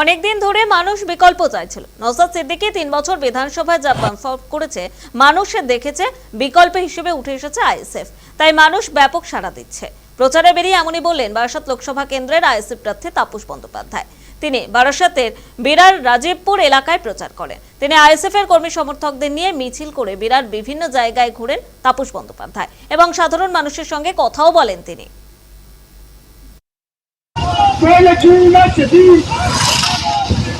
অনেকদিন ধরে মানুষ বিকল্প চাইছিল। নওসাদ সিদ্দিকী তিন বছর বিধানসভায় যা পারফর্ম করেছে, মানুষে দেখেছে, বিকল্প হিসেবে উঠে এসেছে আইএসএফ। তাই মানুষ ব্যাপক সাড়া দিচ্ছে। প্রচারে বেরিয়ে এমনই বললেন বারাসাত লোকসভা কেন্দ্রের আইএসএফ প্রার্থী তাপস বন্দ্যোপাধ্যায়। তিনি বারাসাতের বিরার রাজীবপুর এলাকায় প্রচার করেন। তিনি আইএসএফ এর কর্মী সমর্থকদের নিয়ে মিছিল করে বিরার বিভিন্ন জায়গায় ঘুরেন তাপস বন্দ্যোপাধ্যায় এবং সাধারণ মানুষের সঙ্গে কথাও বলেন তিনি।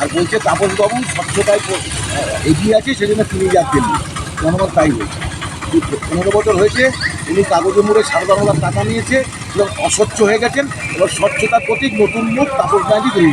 আর বলছে তাপসবাবু স্বচ্ছতায় এগিয়ে আছে, সেজন্য তিনি যাচ্ছেন জনগণ তাই বলছে পনেরো বছর হয়েছে, উনি কাগজে মুড়ে সারদা টাকা নিয়েছে এবং অস্বচ্ছ হয়ে গেছেন। এবার স্বচ্ছতার প্রতীক নতুন মুখ তাপস গান্ধী যায়